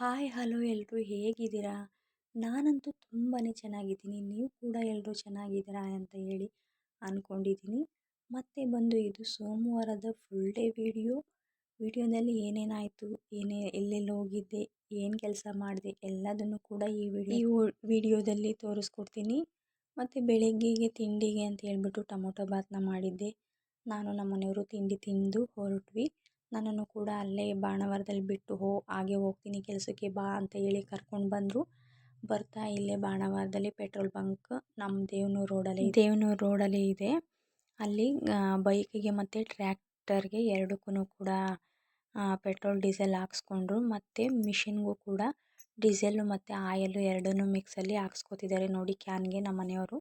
Hi hello ಎಲ್ಲರೂ ಹೇಗಿದ್ದೀರಾ? ನಾನಂತೂ ತುಂಬಾ ಚೆನ್ನಾಗಿದ್ದೀನಿ. ನೀವು ಕೂಡ ಎಲ್ಲರೂ ಚೆನ್ನಾಗಿದ್ದೀರಾ ಅಂತ ಹೇಳಿ ಅಂದ್ಕೊಂಡಿದ್ದೀನಿ ಮತ್ತೆ ಬಂದು ಇದು ಸೋಮವಾರದ ಫುಲ್ ಡೇ ವಿಡಿಯೋ ವಿಡಿಯೋದಲ್ಲಿ ಏನೇನಾಯಿತು ಏನೇ ಎಲ್ಲೆಲ್ಲಿ ಹೋಗಿದ್ದೆ ಏನು ಕೆಲಸ ಮಾಡಿದೆ ಎಲ್ಲದನ್ನು ಕೂಡ ಈ ವಿಡಿಯೋ ಈ ವಿಡಿಯೋದಲ್ಲಿ ತೋರಿಸ್ಕೊಡ್ತೀನಿ. ಮತ್ತು ಬೆಳಗ್ಗೆಗೆ ತಿಂಡಿಗೆ ಅಂತ ಹೇಳ್ಬಿಟ್ಟು ಟೊಮೊಟೊ ಬಾತನ್ನ ಮಾಡಿದ್ದೆ. ನಾನು ನಮ್ಮ ಮನೆಯವರು ತಿಂಡಿ ತಿಂದು ಹೊರಟ್ವಿ. ನನ್ನನ್ನು ಕೂಡ ಅಲ್ಲೇ ಬಾಣಾವರದಲ್ಲಿ ಬಿಟ್ಟು ಹೋ, ಹಾಗೆ ಹೋಗ್ತೀನಿ, ಕೆಲಸಕ್ಕೆ ಬಾ ಅಂತ ಹೇಳಿ ಕರ್ಕೊಂಡು ಬಂದರು. ಬರ್ತಾ ಇಲ್ಲೇ ಬಾಣಾವರದಲ್ಲಿ ಪೆಟ್ರೋಲ್ ಬಂಕ್ ನಮ್ಮ ದೇವನೂರು ರೋಡಲ್ಲಿ ದೇವನೂರು ರೋಡಲ್ಲಿ ಇದೆ. ಅಲ್ಲಿ ಬೈಕಿಗೆ ಮತ್ತು ಟ್ರ್ಯಾಕ್ಟರ್ಗೆ ಎರಡಕ್ಕೂ ಕೂಡ ಪೆಟ್ರೋಲ್, ಡೀಸೆಲ್ ಹಾಕ್ಸ್ಕೊಂಡ್ರು. ಮತ್ತು ಮಿಷಿನ್ಗೂ ಕೂಡ ಡೀಸೆಲ್ಲು ಮತ್ತು ಆಯಲು ಎರಡನ್ನೂ ಮಿಕ್ಸಲ್ಲಿ ಹಾಕ್ಸ್ಕೊತಿದ್ದಾರೆ ನೋಡಿ ಕ್ಯಾನ್ಗೆ ನಮ್ಮ ಮನೆಯವರು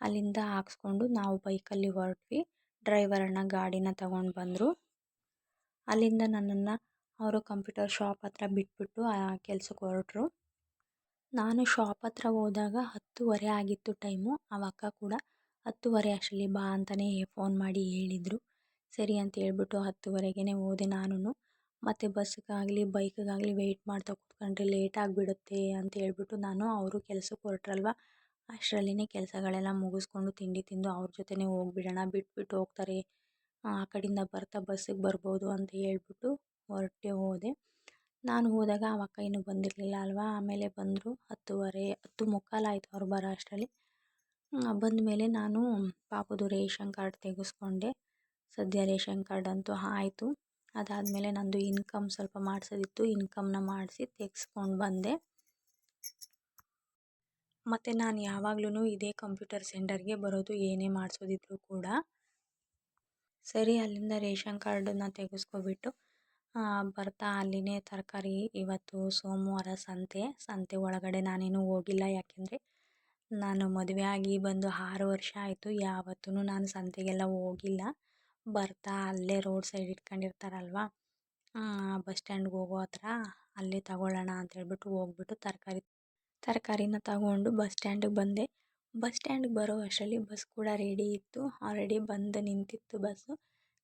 ಅಲ್ಲಿಂದ ಹಾಕ್ಸ್ಕೊಂಡು ನಾವು ಬೈಕಲ್ಲಿ ಹೊರಟ್ವಿ. ಡ್ರೈವರ್ ಅಣ್ಣ ಗಾಡಿನ ತಗೊಂಡು ಬಂದರು. ಅಲ್ಲಿಂದ ನನ್ನನ್ನು ಅವರು ಕಂಪ್ಯೂಟರ್ ಶಾಪ್ ಹತ್ರ ಬಿಟ್ಬಿಟ್ಟು ಆ ಕೆಲ್ಸಕ್ಕೆ ಹೊರಟ್ರು. ನಾನು ಶಾಪ್ ಹತ್ರ ಹೋದಾಗ ಹತ್ತುವರೆ ಆಗಿತ್ತು ಟೈಮು ಆ ಅಕ್ಕ ಕೂಡ ಹತ್ತುವರೆ ಅಷ್ಟರಲ್ಲಿ ಬಾ ಅಂತಲೇ ಫೋನ್ ಮಾಡಿ ಹೇಳಿದರು. ಸರಿ ಅಂತ ಹೇಳ್ಬಿಟ್ಟು ಹತ್ತುವರೆಗೇ ಹೋದೆ ನಾನು ಮತ್ತು ಬಸ್ಗಾಗಲಿ, ಬೈಕ್ಗಾಗಲಿ ವೆಯ್ಟ್ ಮಾಡ್ತಾ ಕೂತ್ಕೊಂಡ್ರೆ ಲೇಟ್ ಆಗಿಬಿಡುತ್ತೆ ಅಂತ ಹೇಳ್ಬಿಟ್ಟು ನಾನು ಅವರು ಕೆಲ್ಸಕ್ಕೆ ಹೊರಟ್ರಲ್ವ? ಅಷ್ಟರಲ್ಲಿನೇ ಕೆಲಸಗಳೆಲ್ಲ ಮುಗಿಸ್ಕೊಂಡು ತಿಂಡಿ ತಿಂದು ಅವ್ರ ಜೊತೆನೇ ಹೋಗ್ಬಿಡೋಣ, ಬಿಟ್ಬಿಟ್ಟು ಹೋಗ್ತಾರೆ. ಆ ಕಡೆಯಿಂದ ಬರ್ತಾ ಬಸ್ಸಿಗೆ ಬರ್ಬೋದು ಅಂತ ಹೇಳ್ಬಿಟ್ಟು ಹೊರಟೆ ಹೋದೆ. ನಾನು ಹೋದಾಗ ಆ ಅಕ್ಕ ಇನ್ನೂ ಬಂದಿರಲಿಲ್ಲ ಅಲ್ವಾ? ಆಮೇಲೆ ಬಂದರು ಹತ್ತುವರೆ, ಹತ್ತು ಮುಕ್ಕಾಲಾಯಿತು ಅವ್ರು ಬರೋ ಅಷ್ಟರಲ್ಲಿ. ಬಂದ ಮೇಲೆ ನಾನು ಪಾಪುದು ರೇಷನ್ ಕಾರ್ಡ್ ತೆಗೆಸ್ಕೊಂಡೆ. ಸದ್ಯ ರೇಷನ್ ಕಾರ್ಡ್ ಅಂತೂ ಆಯಿತು. ಅದಾದಮೇಲೆ ನಂದು ಇನ್ಕಮ್ ಸ್ವಲ್ಪ ಮಾಡಿಸೋದಿತ್ತು. ಇನ್ಕಮ್ನ ಮಾಡಿಸಿ ತೆಗೆಸ್ಕೊಂಡು ಬಂದೆ. ಮತ್ತು ನಾನು ಯಾವಾಗ್ಲೂ ಇದೇ ಕಂಪ್ಯೂಟರ್ ಸೆಂಟರ್ಗೆ ಬರೋದು ಏನೇ ಮಾಡಿಸೋದಿದ್ರು ಕೂಡ. ಸರಿ, ಅಲ್ಲಿಂದ ರೇಷನ್ ಕಾರ್ಡನ್ನು ತೆಗೆಸ್ಕೊಬಿಟ್ಟು ಬರ್ತಾ ಅಲ್ಲಿನೇ ತರಕಾರಿ ಇವತ್ತು ಸೋಮವಾರ ಸಂತೆ ಸಂತೆ ಒಳಗಡೆ ನಾನೇನು ಹೋಗಿಲ್ಲ. ಯಾಕೆಂದರೆ ನಾನು ಮದುವೆ ಆಗಿ ಬಂದು ಆರು ವರ್ಷ ಆಯಿತು. ಯಾವತ್ತೂ ನಾನು ಸಂತೆಗೆಲ್ಲ ಹೋಗಿಲ್ಲ. ಬರ್ತಾ ಅಲ್ಲೇ ರೋಡ್ ಸೈಡ್ ಇಟ್ಕೊಂಡಿರ್ತಾರಲ್ವ? ಬಸ್ ಸ್ಟ್ಯಾಂಡ್ಗೆ ಹೋಗೋ ಹತ್ರ ಅಲ್ಲೇ ತಗೊಳ್ಳೋಣ ಅಂತ ಹೇಳ್ಬಿಟ್ಟು ಹೋಗ್ಬಿಟ್ಟು ತರಕಾರಿ, ತರಕಾರಿನ ತಗೊಂಡು ಬಸ್ ಸ್ಟ್ಯಾಂಡಿಗೆ ಬಂದೆ. ಬಸ್ ಸ್ಟ್ಯಾಂಡ್ಗೆ ಬರೋ ಅಷ್ಟರಲ್ಲಿ ಬಸ್ ಕೂಡ ರೆಡಿ ಇತ್ತು. ಆಲ್ರೆಡಿ ಬಂದು ನಿಂತಿತ್ತು ಬಸ್ಸು.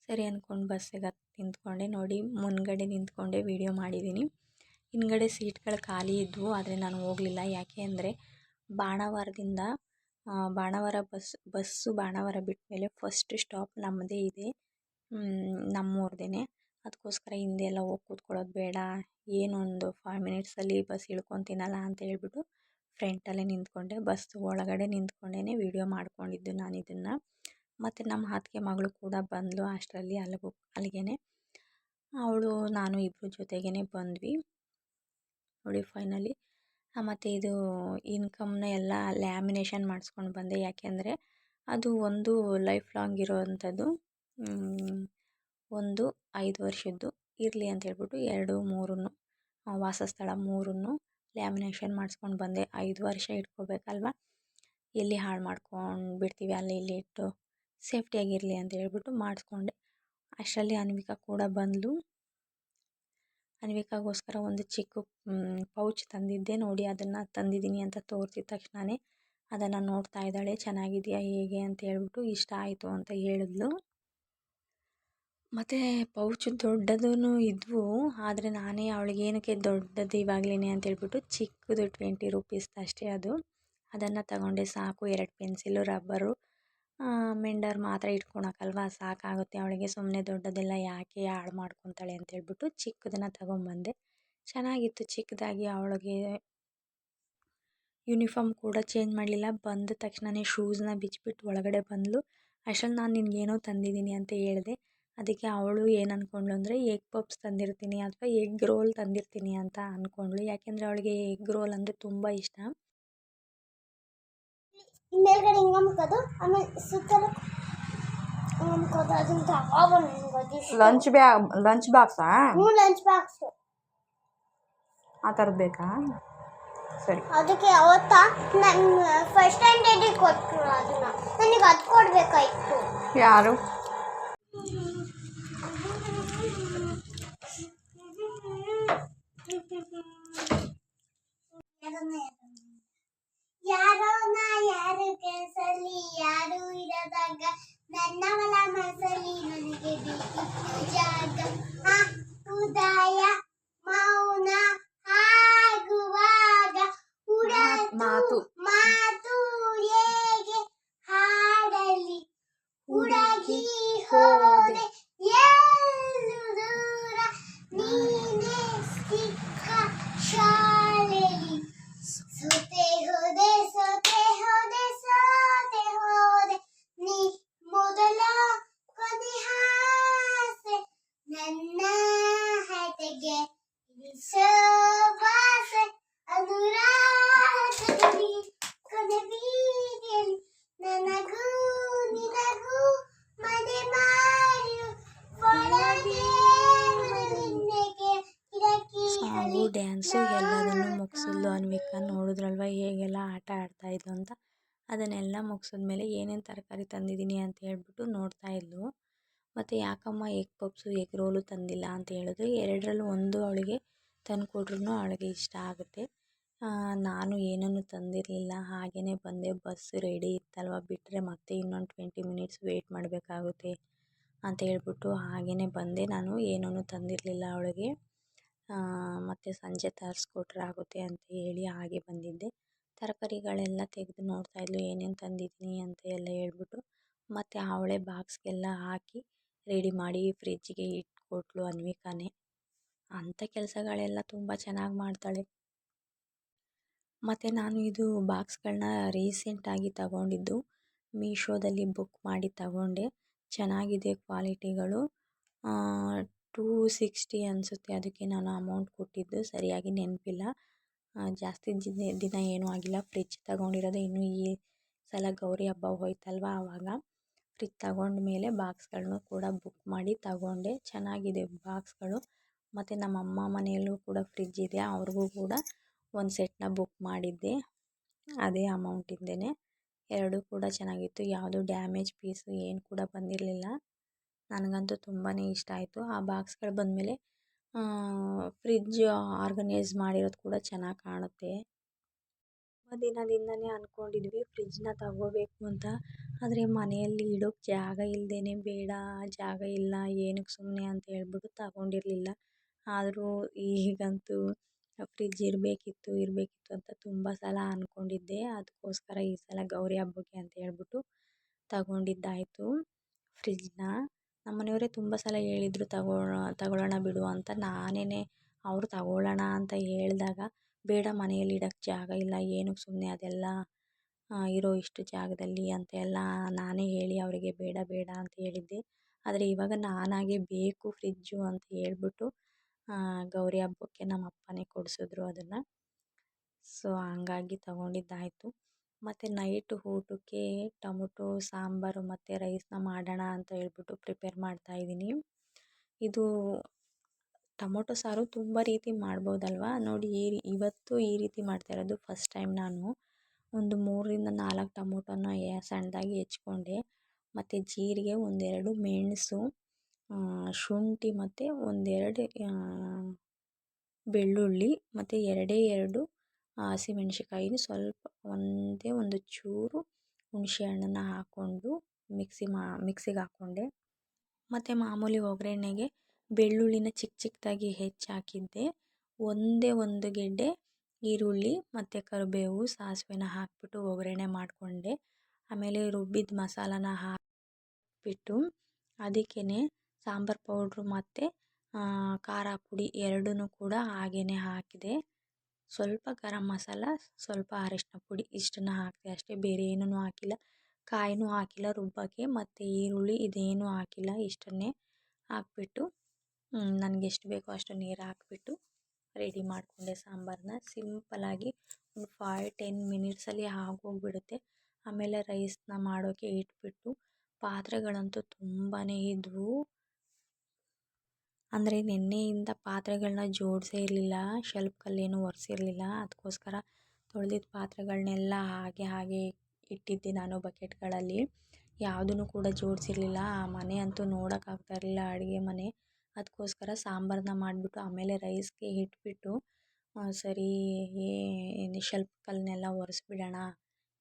ಸರಿ ಅಂದ್ಕೊಂಡು ಬಸ್ಸಿಗೆ ನಿಂತ್ಕೊಂಡೆ. ನೋಡಿ ಮುಂದ್ಗಡೆ ನಿಂತ್ಕೊಂಡೆ ವೀಡಿಯೋ ಮಾಡಿದ್ದೀನಿ ಹಿಂದ್ಗಡೆ ಸೀಟ್ಗಳು ಖಾಲಿ ಇದ್ವು, ಆದರೆ ನಾನು ಹೋಗಲಿಲ್ಲ. ಯಾಕೆ ಅಂದರೆ, ಬಾಣಾವರದಿಂದ ಬಾಣಾವರ ಬಸ್, ಬಸ್ಸು ಬಾಣಾವರ ಬಿಟ್ಟ ಮೇಲೆ ಫಸ್ಟ್ ಸ್ಟಾಪ್ ನಮ್ಮದೇ ಇದೆ ನಮ್ಮೂರ್ದೇ ಅದಕ್ಕೋಸ್ಕರ ಹಿಂದೆ ಎಲ್ಲ ಹೋಗಿ ಕೂತ್ಕೊಳ್ಳೋದು ಬೇಡ. ಏನೊಂದು ಫೈವ್ ಮಿನಿಟ್ಸಲ್ಲಿ ಬಸ್ ಇಳ್ಕೊತೀನಲ್ಲ ಅಂತ ಹೇಳ್ಬಿಟ್ಟು ಫ್ರಂಟಲ್ಲೇ ನಿಂತ್ಕೊಂಡೆ, ಬಸ್ ಒಳಗಡೆ ನಿಂತ್ಕೊಂಡೇ ವಿಡಿಯೋ ಮಾಡ್ಕೊಂಡಿದ್ದು ನಾನು ಇದನ್ನು. ಮತ್ತು ನಮ್ಮ ಅತ್ತಿಗೆ ಮಗಳು ಕೂಡ ಬಂದಳು ಅಷ್ಟರಲ್ಲಿ ಅಲ್ಲಿಗೂ ಅಲ್ಲಿಗೆ ಅವಳು, ನಾನು ಇಬ್ಬರು ಜೊತೆಗೇ ಬಂದ್ವಿ. ನೋಡಿ ಫೈನಲಿ ಮತ್ತು ಇದು ಇನ್ಕಮ್ನ ಎಲ್ಲ ಲ್ಯಾಮಿನೇಷನ್ ಮಾಡಿಸ್ಕೊಂಡು ಬಂದೆ. ಯಾಕೆಂದರೆ ಅದು ಒಂದು ಲೈಫ್ ಲಾಂಗ್ ಇರೋವಂಥದ್ದು. ಒಂದು ಐದು ವರ್ಷದ್ದು. ಇರಲಿ ಅಂತ ಹೇಳ್ಬಿಟ್ಟು ಎರಡು ಮೂರೂ ವಾಸಸ್ಥಳ ಮೂರನ್ನು ಲ್ಯಾಮಿನೇಷನ್ ಮಾಡಿಸ್ಕೊಂಡು ಬಂದೆ. ಐದು ವರ್ಷ ಇಟ್ಕೋಬೇಕಲ್ವ? ಎಲ್ಲಿ ಹಾಳು ಮಾಡ್ಕೊಂಡು ಬಿಡ್ತೀವಿ, ಅಲ್ಲಿ ಇಲ್ಲಿ ಇಟ್ಟು ಸೇಫ್ಟಿಯಾಗಿರಲಿ ಅಂತ ಹೇಳ್ಬಿಟ್ಟು ಮಾಡಿಸ್ಕೊಂಡೆ. ಅಷ್ಟರಲ್ಲಿ ಅನ್ವಿಕಾ ಕೂಡ ಬಂದಳು ಅನ್ವಿಕಾಗೋಸ್ಕರ ಒಂದು ಚಿಕ್ಕ ಪೌಚ್ ತಂದಿದ್ದೆ. ನೋಡಿ, ಅದನ್ನು ತಂದಿದ್ದೀನಿ ಅಂತ ತೋರಿಸಿದ ತಕ್ಷಣವೇ ಅದನ್ನು ನೋಡ್ತಾ ಇದ್ದಾಳೆ. ಚೆನ್ನಾಗಿದೆಯಾ, ಹೇಗೆ ಅಂತ ಹೇಳ್ಬಿಟ್ಟು ಇಷ್ಟ ಆಯಿತು ಅಂತ ಹೇಳಿದ್ಲು. ಮತ್ತು ಪೌಚ್ ದೊಡ್ಡದೂ ಇದ್ವು, ಆದರೆ ನಾನೇ ಅವಳಿಗೆ ಏನಕ್ಕೆ ದೊಡ್ಡದು ಇವಾಗಲೇ ಅಂತ ಹೇಳ್ಬಿಟ್ಟು ಚಿಕ್ಕದು ಟ್ವೆಂಟಿ ರುಪೀಸ್ದು ಅಷ್ಟೇ ಅದು. ಅದನ್ನು ತಗೊಂಡೆ, ಸಾಕು ಎರಡು ಪೆನ್ಸಿಲು ರಬ್ಬರು ಮೆಂಡರ್ ಮಾತ್ರ ಇಟ್ಕೊಳಕಲ್ವಾ ಸಾಕಾಗುತ್ತೆ ಅವಳಿಗೆ ಸುಮ್ಮನೆ ದೊಡ್ಡದೆಲ್ಲ ಯಾಕೆ ಹಾಳು ಮಾಡ್ಕೊತಾಳೆ ಅಂತ ಹೇಳ್ಬಿಟ್ಟು ಚಿಕ್ಕದನ್ನು ತಗೊಂಬಂದೆ. ಚೆನ್ನಾಗಿತ್ತು, ಚಿಕ್ಕದಾಗಿ ಅವಳಿಗೆ ಯೂನಿಫಾರ್ಮ್ ಕೂಡ ಚೇಂಜ್ ಮಾಡಲಿಲ್ಲ, ಬಂದ ತಕ್ಷಣವೇ ಶೂಸನ್ನ ಬಿಚ್ಚಿಬಿಟ್ಟು ಒಳಗಡೆ ಬಂದಳು ಅಷ್ಟರಲ್ಲಿ ನಾನು ನಿನಗೇನೋ ತಂದಿದ್ದೀನಿ ಅಂತ ಹೇಳಿದೆ. ಅದಕ್ಕೆ ಅವಳು ಏನು ಅಂದ್ಕೊಂಡ್ಳು ಅಂದರೆ ಎಗ್ ಪಪ್ಸ್ ತಂದಿರ್ತೀನಿ ಅಥವಾ ಎಗ್ ರೋಲ್ ತಂದಿರ್ತೀನಿ ಅಂತ ಅಂದ್ಕೊಂಡ್ಳು ಯಾಕೆಂದರೆ ಅವಳಿಗೆ ಎಗ್ ರೋಲ್ ಅಂದರೆ ತುಂಬ ಇಷ್ಟ. ಮೇಲ್ಗಡೆ ಹಿಂಗಮ್ಕೋದು ಆಮೇಲೆ ಸುತ್ತಲೂ ತಗೊಬಂದು ಲಂಚ್ ಬ್ಯಾಗ್ ಲಂಚ್ ಬಾಕ್ಸಾ ಹ್ಞೂ ಲಂಚ್ ಬಾಕ್ಸ್ ಆ ಥರದ್ದು ಬೇಕಾ? ಸರಿ. ಅದಕ್ಕೆ ಅವತ್ತ ನನ್ನ ಫಸ್ಟ್ ಸ್ಟ್ಯಾಂಡರ್ಡಿಗೆ ಕೊಟ್ಟರು ಅದನ್ನ. ನನಗೆ ಅದು ಕೊಡಬೇಕಾಯ್ತು. ಯಾರು? ಯಾರೋ ನಾ ಯಾರು ಕೆಲಸಲ್ಲಿ ಯಾರು ಇರದಾಗ ನನ್ನವಳ ಮನಸ್ಸಲ್ಲಿ ನನಗೆ ಬೇಕಿತ್ತು ಜಾಗ ಆ ಉದಯ ಮೌನ ಆ ಮಾತು. ಮಾತು ಹೇಗೆ ಹಾಡಲಿ ಹುಡುಗಿ ಹೋದೆ ಎಲ್ಲು ದೂರ ನೀನೇ ಸಿಕ್ಕ ಶಾಲೆಲಿ ಸೋತೆ ಹೋದೆ ಸೋತೆ ಹೋದೆ ಸೋತೆ ಹೋದೆ ನೀ ಮೊದಲ ಕೊನೆ ಹಾಸೆ ನನ್ನ ಹಟೆಗೆ ಶೋಭಾಸೆ ಅನುರಾಗದಲ್ಲಿ ಕೊನೆ ಬೀದಿಯಲ್ಲಿ ನನಗೂ ನಿನಗೂ ಮನೆ ಮಾಡು ಒಳಗೆ ನಿನಗೆ ಕಿಟಕಿ ಸಾಂಗು ಡ್ಯಾನ್ಸು ಎಲ್ಲದನ್ನು ಮುಗಿಸಿದ್ಲು ಅನ್ವಿಕಾ ನೋಡಿದ್ರಲ್ವ ಹೇಗೆಲ್ಲ ಆಟ ಆಡ್ತಾ ಇದ್ಲು ಅಂತ. ಅದನ್ನೆಲ್ಲ ಮುಗಿಸಿದ್ಮೇಲೆ ಏನೇನು ತರಕಾರಿ ತಂದಿದ್ದೀನಿ ಅಂತ ಹೇಳ್ಬಿಟ್ಟು ನೋಡ್ತಾ ಇದ್ಲು. ಮತ್ತು ಯಾಕಮ್ಮ ಎಗ್ ಪಪ್ಸು, ಎಗ್ ರೋಲು ತಂದಿಲ್ಲ ಅಂತ ಹೇಳಿದ್ರು. ಎರಡರಲ್ಲೂ ಒಂದು ಅವಳಿಗೆ ತಂದು ಕೊಟ್ರು ಅವಳಿಗೆ ಇಷ್ಟ ಆಗುತ್ತೆ. ನಾನು ಏನನ್ನು ತಂದಿರಲಿಲ್ಲ. ಹಾಗೆಯೇ ಬಂದೆ. ಬಸ್ ರೆಡಿ ಇತ್ತಲ್ವ? ಬಿಟ್ಟರೆ ಮತ್ತೆ ಇನ್ನೊಂದು ಟ್ವೆಂಟಿ ಮಿನಿಟ್ಸ್ ವೆಯ್ಟ್ ಮಾಡಬೇಕಾಗುತ್ತೆ ಅಂತ ಹೇಳ್ಬಿಟ್ಟು ಹಾಗೆಯೇ ಬಂದೆ. ನಾನು ಏನನ್ನು ತಂದಿರಲಿಲ್ಲ ಅವಳಿಗೆ. ಮತ್ತು ಸಂಜೆ ತರಿಸ್ಕೊಟ್ರೆ ಆಗುತ್ತೆ ಅಂತ ಹೇಳಿ ಹಾಗೆ ಬಂದಿದ್ದೆ. ತರಕಾರಿಗಳೆಲ್ಲ ತೆಗೆದು ನೋಡ್ತಾ ಇದ್ಲು, ಏನೇನು ತಂದಿದ್ದೀನಿ ಅಂತ ಎಲ್ಲ ಹೇಳ್ಬಿಟ್ಟು ಮತ್ತು ಅವಳೆ ಬಾಕ್ಸ್ಗೆಲ್ಲ ಹಾಕಿ ರೆಡಿ ಮಾಡಿ ಫ್ರಿಜ್ಜಿಗೆ ಇಟ್ಕೊಟ್ಲು ಅನ್ವಿಕಾನೇ. ಅಂಥ ಕೆಲಸಗಳೆಲ್ಲ ತುಂಬ ಚೆನ್ನಾಗಿ ಮಾಡ್ತಾಳೆ. ಮತ್ತು ನಾನು ಇದು ಬಾಕ್ಸ್ಗಳನ್ನ ರೀಸೆಂಟಾಗಿ ತಗೊಂಡಿದ್ದು, ಮೀಶೋದಲ್ಲಿ ಬುಕ್ ಮಾಡಿ ತಗೊಂಡೆ. ಚೆನ್ನಾಗಿದೆ ಕ್ವಾಲಿಟಿಗಳು. ಟೂ ಸಿಕ್ಸ್ಟಿ ಅನಿಸುತ್ತೆ ಅದಕ್ಕೆ ನಾನು ಅಮೌಂಟ್ ಕೊಟ್ಟಿದ್ದು. ಸರಿಯಾಗಿ ನೆನಪಿಲ್ಲ. ಜಾಸ್ತಿ ದಿನ ದಿನ ಏನೂ ಆಗಿಲ್ಲ. ಫ್ರಿಜ್ ತಗೊಂಡಿರೋದು ಇನ್ನೂ ಈ ಸಲ ಗೌರಿ ಹಬ್ಬ ಹೋಯ್ತಲ್ವ ಆವಾಗ ಫ್ರಿಜ್ ತಗೊಂಡ ಮೇಲೆ ಬಾಕ್ಸ್ಗಳನ್ನು ಕೂಡ ಬುಕ್ ಮಾಡಿ ತಗೊಂಡೆ. ಚೆನ್ನಾಗಿದೆ ಬಾಕ್ಸ್ಗಳು ಮತ್ತು ನಮ್ಮ ಅಮ್ಮ ಮನೆಯಲ್ಲೂ ಕೂಡ ಫ್ರಿಜ್ ಇದೆ. ಅವ್ರಿಗೂ ಕೂಡ ಒಂದು ಸೆಟ್ನ ಬುಕ್ ಮಾಡಿದ್ದೆ. ಅದೇ ಅಮೌಂಟಿಂದೇ ಎರಡೂ ಕೂಡ ಚೆನ್ನಾಗಿತ್ತು. ಯಾವುದೂ ಡ್ಯಾಮೇಜ್ ಪೀಸು ಏನು ಕೂಡ ಬಂದಿರಲಿಲ್ಲ. ನನಗಂತೂ ತುಂಬಾ ಇಷ್ಟ ಆಯಿತು. ಆ ಬಾಕ್ಸ್ಗಳು ಬಂದಮೇಲೆ ಫ್ರಿಜ್ ಆರ್ಗನೈಸ್ ಮಾಡಿರೋದು ಕೂಡ ಚೆನ್ನಾಗಿ ಕಾಣುತ್ತೆ. ತುಂಬ ದಿನದಿಂದನೇ ಅಂದ್ಕೊಂಡಿದ್ವಿ ಫ್ರಿಜ್ನ ತಗೋಬೇಕು ಅಂತ. ಆದರೆ ಮನೆಯಲ್ಲಿ ಇಡೋಕ್ಕೆ ಜಾಗ ಇಲ್ಲದೇ ಬೇಡ, ಜಾಗ ಇಲ್ಲ, ಏನಕ್ಕೆ ಸುಮ್ಮನೆ ಅಂತ ಹೇಳ್ಬಿಟ್ಟು ತಗೊಂಡಿರಲಿಲ್ಲ. ಆದರೂ ಈಗಂತೂ ಫ್ರಿಜ್ ಇರಬೇಕಿತ್ತು ಇರಬೇಕಿತ್ತು ಅಂತ ತುಂಬ ಸಲ ಅಂದ್ಕೊಂಡಿದ್ದೆ ಅದಕ್ಕೋಸ್ಕರ ಈ ಸಲ ಗೌರಿ ಹಬ್ಬಕ್ಕೆ ಅಂತ ಹೇಳ್ಬಿಟ್ಟು ತಗೊಂಡಿದ್ದಾಯಿತು ಫ್ರಿಜ್ನ ನಮ್ಮ ಮನೆಯವರೇ ತುಂಬ ಸಲ ಹೇಳಿದ್ರು ತಗೋ ತಗೊಳ್ಳೋಣ ಬಿಡು ಅಂತ. ನಾನೇ ಅವರು ತಗೊಳ್ಳೋಣ ಅಂತ ಹೇಳಿದಾಗ, ಬೇಡ ಮನೆಯಲ್ಲಿ ಇಡೋಕ್ಕೆ ಜಾಗ ಇಲ್ಲ ಏನಕ್ಕೆ ಸುಮ್ಮನೆ ಅದೆಲ್ಲ ಇರೋ ಇಷ್ಟು ಜಾಗದಲ್ಲಿ ಅಂತ ಎಲ್ಲ ನಾನೇ ಹೇಳಿ ಅವರಿಗೆ, ಬೇಡ ಬೇಡ ಅಂತ ಹೇಳಿದ್ದೆ. ಆದರೆ ಇವಾಗ ನಾನಾಗೇ ಬೇಕು ಫ್ರಿಜ್ಜು ಅಂತ ಹೇಳ್ಬಿಟ್ಟು ಗೌರಿ ಹಬ್ಬಕ್ಕೆ ನಮ್ಮ ಅಪ್ಪನೇ ಕೊಡಿಸಿದ್ರು ಅದನ್ನು. ಸೊ, ಹಂಗಾಗಿ ತಗೊಂಡಿದ್ದಾಯಿತು. ಮತ್ತು ನೈಟ್ ಊಟಕ್ಕೆ ಟೊಮೊಟೊ, ಸಾಂಬಾರು ಮತ್ತು ರೈಸ್ನ ಮಾಡೋಣ ಅಂತ ಹೇಳ್ಬಿಟ್ಟು ಪ್ರಿಪೇರ್ ಮಾಡ್ತಾ ಇದ್ದೀನಿ. ಇದು ಟೊಮೊಟೊ ಸಾರು ತುಂಬ ರೀತಿ ಮಾಡ್ಬೋದಲ್ವಾ? ನೋಡಿ ಈ ಇವತ್ತು ಈ ರೀತಿ ಮಾಡ್ತಾ ಇರೋದು ಫಸ್ಟ್ ಟೈಮ್ ನಾನು. ಒಂದು ಮೂರರಿಂದ ನಾಲ್ಕು ಟೊಮೊಟೊನ ಸಣ್ಣದಾಗಿ ಹೆಚ್ಕೊಂಡೆ. ಮತ್ತು ಜೀರಿಗೆ ಒಂದೆರಡು ಮೆಣಸು ಶುಂಠಿ ಮತ್ತು ಒಂದೆರಡು ಬೆಳ್ಳುಳ್ಳಿ ಮತ್ತು ಎರಡೇ ಎರಡು ಹಸಿಮೆಣ್ಸಿಕಾಯಿನ ಸ್ವಲ್ಪ ಒಂದೇ ಒಂದು ಚೂರು ಹುಣಸೆ ಹಣ್ಣನ್ನು ಹಾಕ್ಕೊಂಡು ಮಿಕ್ಸಿ ಮಾ, ಮಿಕ್ಸಿಗೆ ಹಾಕ್ಕೊಂಡೆ. ಮತ್ತು ಮಾಮೂಲಿ ಒಗ್ಗರಣೆಗೆ ಬೆಳ್ಳುಳ್ಳಿನ ಚಿಕ್ಕ ಚಿಕ್ಕದಾಗಿ ಹೆಚ್ಚಿ ಹಾಕಿದ್ದೆ. ಒಂದೇ ಒಂದು ಗೆಡ್ಡೆ ಈರುಳ್ಳಿ ಮತ್ತು ಕರಿಬೇವು, ಸಾಸಿವೆನ ಹಾಕಿಬಿಟ್ಟು ಒಗ್ಗರಣೆ ಮಾಡಿಕೊಂಡೆ. ಆಮೇಲೆ ರುಬ್ಬಿದ ಮಸಾಲಾನ ಹಾಕಿಬಿಟ್ಟು ಅದಕ್ಕೇ ಸಾಂಬಾರು ಪೌಡ್ರು ಮತ್ತು ಖಾರ ಪುಡಿ ಎರಡನ್ನೂ ಕೂಡ ಹಾಗೇ ಹಾಕಿದೆ. ಸ್ವಲ್ಪ ಗರಂ ಮಸಾಲ, ಸ್ವಲ್ಪ ಅರಿಶಿನ ಪುಡಿ ಇಷ್ಟನ್ನು ಹಾಕಿದೆ ಅಷ್ಟೇ ಬೇರೆ ಏನೂ ಹಾಕಿಲ್ಲ. ಕಾಯಿನೂ ಹಾಕಿಲ್ಲ, ರುಬ್ಬೋಕ್ಕೆ ಮತ್ತು ಈರುಳ್ಳಿ ಇದೇನೂ ಹಾಕಿಲ್ಲ, ಇಷ್ಟನ್ನೇ ಹಾಕ್ಬಿಟ್ಟು ನನಗೆ ಎಷ್ಟು ಬೇಕೋ ಅಷ್ಟು ನೀರು ಹಾಕ್ಬಿಟ್ಟು ರೆಡಿ ಮಾಡಿಕೊಂಡೆ ಸಾಂಬಾರನ್ನ ಸಿಂಪಲಾಗಿ ಒಂದು ಫೈವ್ ಟೆನ್ ಮಿನಿಟ್ಸಲ್ಲಿ ಆಗೋಗ್ಬಿಡುತ್ತೆ. ಆಮೇಲೆ ರೈಸ್ನ ಮಾಡೋಕ್ಕೆ ಇಟ್ಬಿಟ್ಟು, ಪಾತ್ರೆಗಳಂತೂ ತುಂಬಾ ಇದ್ದವು ಅಂದರೆ ನಿನ್ನೆಯಿಂದ ಪಾತ್ರೆಗಳನ್ನ ಜೋಡಿಸೇ ಇರಲಿಲ್ಲ ಶೆಲ್ಫ್ಗಲ್ಲೇನು ಒರೆಸಿರಲಿಲ್ಲ. ಅದಕ್ಕೋಸ್ಕರ ತೊಳೆದಿದ್ದ ಪಾತ್ರೆಗಳನ್ನೆಲ್ಲ ಹಾಗೆ ಹಾಗೆ ಇಟ್ಟಿದ್ದೆ ನಾನು ಬಕೆಟ್ಗಳಲ್ಲಿ. ಯಾವುದನ್ನು ಕೂಡ ಜೋಡಿಸಿರಲಿಲ್ಲ. ಆ ಮನೆ ಅಂತೂ ನೋಡೋಕ್ಕಾಗ್ತಾ ಇರಲಿಲ್ಲ ಅಡುಗೆ ಮನೆ. ಅದಕ್ಕೋಸ್ಕರ ಸಾಂಬಾರನ್ನ ಮಾಡಿಬಿಟ್ಟು ಆಮೇಲೆ ರೈಸ್ಗೆ ಇಟ್ಬಿಟ್ಟು ಸರಿ ಏನು ಶೆಲ್ಫ್ಗಳನ್ನೆಲ್ಲ ಒರೆಸ್ಬಿಡೋಣ.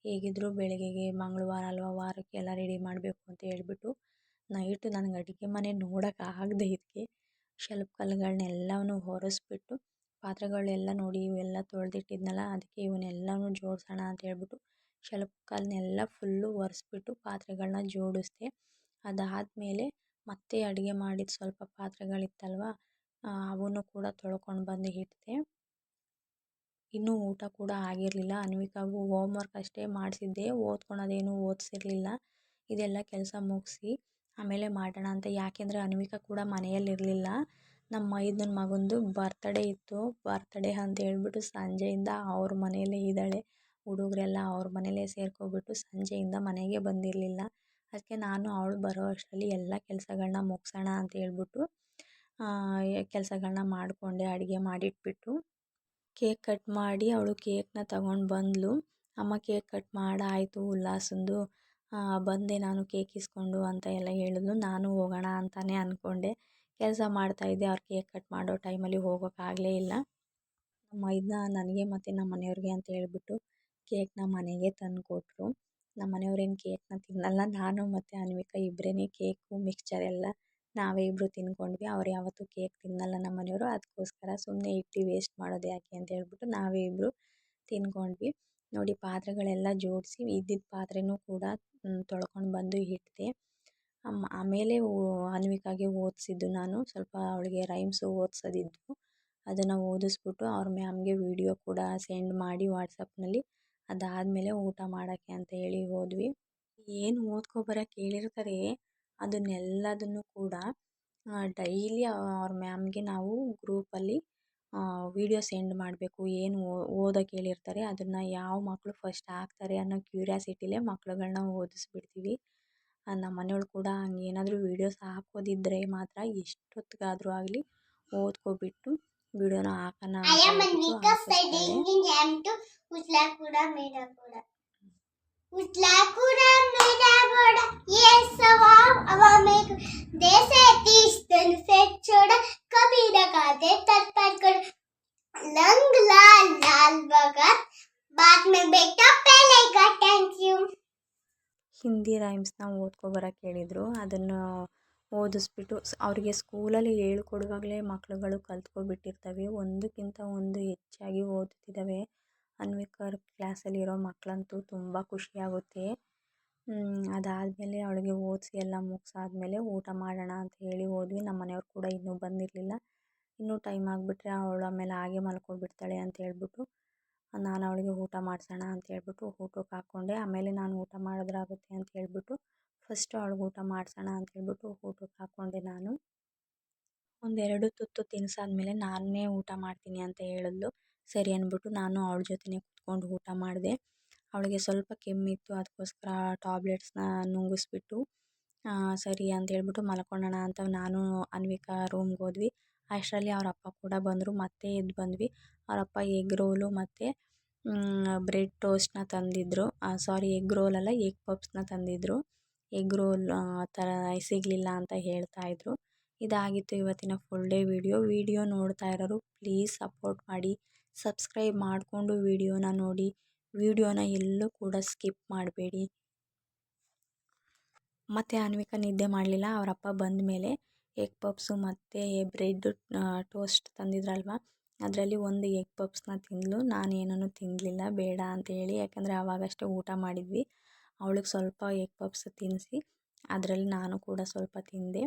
ಹೇಗಿದ್ದರೂ ಬೆಳಗ್ಗೆಗೆ ಮಂಗಳವಾರ, ಅಲ್ವಾ, ವಾರಕ್ಕೆಲ್ಲ ರೆಡಿ ಮಾಡಬೇಕು ಅಂತ ಹೇಳ್ಬಿಟ್ಟು ನೈಟು ನನಗೆ ಅಡುಗೆ ಮನೆ ನೋಡೋಕ್ಕಾಗದೆ ಇದಕ್ಕೆ ಶೆಲ್ಫ್ ಕಲ್ಗಳನ್ನೆಲ್ಲವೂ ಒರೆಸ್ಬಿಟ್ಟು ಪಾತ್ರೆಗಳೆಲ್ಲ ನೋಡಿ ಇವೆಲ್ಲ ತೊಳೆದಿಟ್ಟಿದ್ನಲ್ಲ, ಅದಕ್ಕೆ ಇವನ್ನೆಲ್ಲನೂ ಜೋಡಿಸೋಣ ಅಂತ ಹೇಳ್ಬಿಟ್ಟು ಶೆಲ್ಫ್ ಕಲ್ಲನ್ನೆಲ್ಲ ಫುಲ್ಲು ಒರೆಸ್ಬಿಟ್ಟು ಪಾತ್ರೆಗಳನ್ನ ಜೋಡಿಸ್ದೆ. ಅದಾದಮೇಲೆ ಮತ್ತೆ ಅಡುಗೆ ಮಾಡಿದ ಸ್ವಲ್ಪ ಪಾತ್ರೆಗಳಿತ್ತಲ್ವ ಅವನ್ನು ಕೂಡ ತೊಳ್ಕೊಂಡು ಬಂದು ಇಟ್ಟಿದೆ ಇನ್ನೂ ಊಟ ಕೂಡ ಆಗಿರಲಿಲ್ಲ. ಅನ್ವಿಕಾಗೂ ಹೋಮ್ ವರ್ಕ್ ಅಷ್ಟೇ ಮಾಡಿಸಿದ್ದೆ. ಓದ್ಕೊಳೋದೇನು ಓದಿಸಿರ್ಲಿಲ್ಲ. ಇದೆಲ್ಲ ಕೆಲಸ ಮುಗಿಸಿ ಆಮೇಲೆ ಮಾಡೋಣ ಅಂತ. ಯಾಕೆಂದರೆ ಅನ್ವಿಕಾ ಕೂಡ ಮನೆಯಲ್ಲಿರಲಿಲ್ಲ. ನಮ್ಮ ಮೈದನ ಮಗಂದು ಬರ್ತಡೇ ಇತ್ತು. ಬರ್ತಡೇ ಅಂತ ಹೇಳ್ಬಿಟ್ಟು ಸಂಜೆಯಿಂದ ಅವ್ರ ಮನೆಯಲ್ಲೇ ಇದ್ದಾಳೆ. ಹುಡುಗರೆಲ್ಲ ಅವ್ರ ಮನೆಯಲ್ಲೇ ಸೇರ್ಕೊಬಿಟ್ಟು ಸಂಜೆಯಿಂದ ಮನೆಗೆ ಬಂದಿರಲಿಲ್ಲ. ಅದಕ್ಕೆ ನಾನು ಅವಳು ಬರೋ ಅಷ್ಟರಲ್ಲಿ ಎಲ್ಲ ಕೆಲಸಗಳನ್ನ ಮುಗಿಸೋಣ ಅಂತ ಹೇಳ್ಬಿಟ್ಟು ಕೆಲಸಗಳನ್ನ ಮಾಡಿಕೊಂಡೆ, ಅಡುಗೆ ಮಾಡಿಟ್ಬಿಟ್ಟು. ಕೇಕ್ ಕಟ್ ಮಾಡಿ ಅವಳು ಕೇಕ್ನ ತಗೊಂಡು ಬಂದಳು ಅಮ್ಮ ಕೇಕ್ ಕಟ್ ಮಾಡಾಯಿತು ಉಲ್ಲಾಸಂದು ಬಂದೆ ನಾನು ಕೇಕ್ ಇಸ್ಕೊಂಡು ಅಂತ ಎಲ್ಲ ಹೇಳಿದ್ಲು. ನಾನು ಹೋಗೋಣ ಅಂತಲೇ ಅಂದ್ಕೊಂಡೆ ಕೆಲಸ ಮಾಡ್ತಾಯಿದ್ದೆ ಅವ್ರು ಕೇಕ್ ಕಟ್ ಮಾಡೋ ಟೈಮಲ್ಲಿ ಹೋಗೋಕ್ಕಾಗಲೇ ಇಲ್ಲ. ನಮ್ಮ ಇದನ್ನ ನನಗೆ ಮತ್ತು ನಮ್ಮ ಮನೆಯವ್ರಿಗೆ ಅಂತ ಹೇಳಿಬಿಟ್ಟು ಕೇಕ್ನ ಮನೆಗೆ ತಂದು ಕೊಟ್ಟರು ನಮ್ಮ ಮನೆಯವ್ರೇನು ಕೇಕ್ನ ತಿನ್ನಲ್ಲ. ನಾನು ಮತ್ತು ಅನ್ವಿಕಾ ಇಬ್ಬರೇ ಕೇಕು ಮಿಕ್ಸ್ಚರ್ ಎಲ್ಲ ನಾವೇ ಇಬ್ಬರು ತಿನ್ಕೊಂಡ್ವಿ ಅವ್ರು ಯಾವತ್ತೂ ಕೇಕ್ ತಿನ್ನಲ್ಲ ನಮ್ಮ ಮನೆಯವರು. ಅದಕ್ಕೋಸ್ಕರ ಸುಮ್ಮನೆ ಇಟ್ಟು ವೇಸ್ಟ್ ಮಾಡೋದು ಯಾಕೆ ಅಂತ ಹೇಳ್ಬಿಟ್ಟು ನಾವೇ ಇಬ್ಬರು ತಿಂದ್ಕೊಂಡ್ವಿ. ನೋಡಿ ಪಾತ್ರೆಗಳೆಲ್ಲ ಜೋಡಿಸಿ ಇದ್ದಿದ್ದ ಪಾತ್ರೆನೂ ಕೂಡ ತೊಳ್ಕೊಂಡು ಬಂದು ಇಟ್ಟಿದೆ ಆಮೇಲೆ ಅನ್ವಿಕಾಗೆ ಓದಿಸಿದ್ದು ನಾನು. ಸ್ವಲ್ಪ ಅವಳಿಗೆ ರೈಮ್ಸು ಓದಿಸೋದಿದ್ದು ಅದನ್ನು ಓದಿಸ್ಬಿಟ್ಟು ಅವ್ರ ಮ್ಯಾಮ್ಗೆ ವೀಡಿಯೋ ಕೂಡ ಸೆಂಡ್ ಮಾಡಿ ವಾಟ್ಸಪ್ನಲ್ಲಿ. ಅದಾದಮೇಲೆ ಊಟ ಮಾಡೋಕ್ಕೆ ಅಂತ ಹೇಳಿ ಹೋದ್ವಿ. ಏನು ಓದ್ಕೊಬರೋಕ್ಕೆ ಕೇಳಿರ್ತಾರೆ. ಅದನ್ನೆಲ್ಲದನ್ನು ಕೂಡ ಡೈಲಿ ಅವ್ರ ಮ್ಯಾಮ್ಗೆ ನಾವು ಗ್ರೂಪಲ್ಲಿ ವೀಡಿಯೋ ಸೆಂಡ್ ಮಾಡಬೇಕು ಏನು ಓದೋಕ್ಕೆ ಹೇಳಿರ್ತಾರೆ ಅದನ್ನು ಯಾವ ಮಕ್ಕಳು ಫಸ್ಟ್ ಹಾಕ್ತಾರೆ ಅನ್ನೋ ಕ್ಯೂರಿಯಾಸಿಟಿಲೇ ಮಕ್ಳುಗಳ್ನ ಓದಿಸ್ಬಿಡ್ತೀವಿ. ನಮ್ಮ ಮನೆಯವ್ಳು ಕೂಡ ಹಂಗೇನಾದ್ರೂ ವೀಡಿಯೋಸ್ ಹಾಕೋದಿದ್ರೆ ಮಾತ್ರ ಎಷ್ಟೊತ್ತಿಗಾದರೂ ಆಗಲಿ ಓದ್ಕೊಬಿಟ್ಟು ವಿಡಿಯೋನ ಹಾಕೋಣ I am ಅಂತ Anika ಹೇಳ್ಬಿಟ್ಟು studying in M2 Uslakura Medakura. Uslakura Medakura. Yes, Ava Ava make they say this then said choda kabhi na kaate tat pat kar lang lal lal bagat बाद में बेटा पहलेगा thank you Hindi ರೈಮ್ಸ್ನ ಓದ್ಕೊಬರಕ್ಕೆ ಹೇಳಿದರು ಅದನ್ನು ಓದಿಸ್ಬಿಟ್ಟು ಸ್ ಅವರಿಗೆ ಸ್ಕೂಲಲ್ಲಿ ಹೇಳ್ಕೊಡುವಾಗಲೇ ಮಕ್ಳುಗಳು ಕಲ್ತ್ಕೊಬಿಟ್ಟಿರ್ತವೆ ಒಂದಕ್ಕಿಂತ ಒಂದು ಹೆಚ್ಚಾಗಿ ಓದುತ್ತಿದ್ದಾವೆ ಅನ್ವಿಕಾ ಕ್ಲಾಸಲ್ಲಿರೋ ಮಕ್ಕಳಂತೂ ತುಂಬ ಖುಷಿಯಾಗುತ್ತೆ. ಅದಾದಮೇಲೆ ಅವಳಿಗೆ ಓದಿಸಿ ಎಲ್ಲ ಮುಗಿಸಾದ್ಮೇಲೆ ಊಟ ಮಾಡೋಣ ಅಂತ ಹೇಳಿ ಹೋದ್ವಿ. ನಮ್ಮ ಮನೆಯವ್ರು ಕೂಡ ಇನ್ನೂ ಬಂದಿರಲಿಲ್ಲ. ಇನ್ನೂ ಟೈಮ್ ಆಗಿಬಿಟ್ರೆ ಅವಳು ಆಮೇಲೆ ಹಾಗೆ ಮಲ್ಕೊಂಡ್ಬಿಡ್ತಾಳೆ ಅಂತ ಹೇಳ್ಬಿಟ್ಟು, ನಾನು ಅವಳಿಗೆ ಊಟ ಮಾಡಿಸೋಣ ಅಂತ ಹೇಳ್ಬಿಟ್ಟು ಊಟಕ್ಕೆ ಹಾಕ್ಕೊಂಡೆ. ಆಮೇಲೆ ನಾನು ಊಟ ಮಾಡಿದ್ರಾಗುತ್ತೆ ಅಂತ ಹೇಳ್ಬಿಟ್ಟು ಫಸ್ಟು ಅವಳಿಗೆ ಊಟ ಮಾಡಿಸೋಣ ಅಂತ ಹೇಳ್ಬಿಟ್ಟು ಊಟಕ್ಕೆ ಹಾಕ್ಕೊಂಡೆ ನಾನು. ಒಂದೆರಡು ತುತ್ತು ತಿನ್ಸಾದ್ಮೇಲೆ ನಾನೇ ಊಟ ಮಾಡ್ತೀನಿ ಅಂತ ಹೇಳಿದ್ಲು. ಸರಿ ಅಂದ್ಬಿಟ್ಟು ನಾನು ಅವಳ ಜೊತೆನೇ ಕೂತ್ಕೊಂಡು ಊಟ ಮಾಡಿದೆ. ಅವಳಿಗೆ ಸ್ವಲ್ಪ ಕೆಮ್ಮಿತ್ತು, ಅದಕ್ಕೋಸ್ಕರ ಟಾಬ್ಲೆಟ್ಸ್ನ ನುಂಗಿಸ್ಬಿಟ್ಟು ಸರಿ ಅಂತ ಹೇಳ್ಬಿಟ್ಟು ಮಲ್ಕೊಳ್ಳೋಣ ಅಂತ ನಾನು ಅನ್ವಿಕಾ ರೂಮ್ಗೆ ಹೋದ್ವಿ. ಅಷ್ಟರಲ್ಲಿ ಅವ್ರ ಅಪ್ಪ ಕೂಡ ಬಂದರು, ಮತ್ತೆ ಎದ್ದು ಬಂದ್ವಿ. ಅವ್ರ ಅಪ್ಪ ಎಗ್ ರೋಲು ಮತ್ತು ಬ್ರೆಡ್ ಟೋಸ್ಟ್ನ ತಂದಿದ್ದರು ಸಾರಿ ಎಗ್ ರೋಲ್ ಅಲ್ಲ ಎಗ್ ಪಪ್ಸ್ನ ತಂದಿದ್ದರು ಎಗ್ ರೋಲ್ ಥರ ಸಿಗಲಿಲ್ಲ ಅಂತ ಹೇಳ್ತಾಯಿದ್ರು ಇದಾಗಿತ್ತು ಇವತ್ತಿನ ಫುಲ್ ಡೇ ವಿಡಿಯೋ ವಿಡಿಯೋ ನೋಡ್ತಾ ಇರೋರು ಪ್ಲೀಸ್ ಸಪೋರ್ಟ್ ಮಾಡಿ. ಸಬ್ಸ್ಕ್ರೈಬ್ ಮಾಡಿಕೊಂಡು ವಿಡಿಯೋನ ನೋಡಿ. ವೀಡಿಯೋನ ಎಲ್ಲೂ ಕೂಡ ಸ್ಕಿಪ್ ಮಾಡಬೇಡಿ. ಮತ್ತು ಅನ್ವಿಕಾ ನಿದ್ದೆ ಮಾಡಲಿಲ್ಲ. ಅವರಪ್ಪ ಬಂದ ಮೇಲೆ ಎಗ್ ಪಪ್ಸು ಮತ್ತು ಬ್ರೆಡ್ ಟೋಸ್ಟ್ ತಂದಿದ್ರಲ್ವ? ಅದರಲ್ಲಿ ಒಂದು ಎಗ್ ಪಪ್ಸ್ನ ತಿಂದಳು ನಾನು ಏನೂ ತಿನ್ನಲಿಲ್ಲ ಬೇಡ ಅಂತ ಹೇಳಿ. ಯಾಕಂದರೆ ಆವಾಗಷ್ಟೇ ಊಟ ಮಾಡಿದ್ವಿ. ಅವಳಿಗೆ ಸ್ವಲ್ಪ ಎಗ್ ಪಪ್ಸ್ ತಿನ್ನಿಸಿ ಅದರಲ್ಲಿ ನಾನು ಕೂಡ ಸ್ವಲ್ಪ ತಿಂದೆ.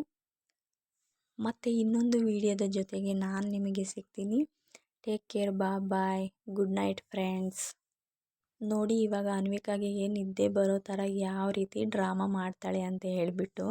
ಮತ್ತು ಇನ್ನೊಂದು ವಿಡಿಯೋದ ಜೊತೆಗೆ ನಾನು ನಿಮಗೆ ಸಿಗ್ತೀನಿ. ಟೇಕ್ ಕೇರ್ ಬಾ ಬಾಯ್ ಗುಡ್ ನೈಟ್ ಫ್ರೆಂಡ್ಸ್ ನೋಡಿ, ಇವಾಗ ಅನ್ವಿಕಾಗೆ ಏನು ನಿದ್ದೆ ಬರೋ ಥರ ಯಾವ ರೀತಿ ಡ್ರಾಮಾ ಮಾಡ್ತಾಳೆ ಅಂತ ಹೇಳಿಬಿಟ್ಟು.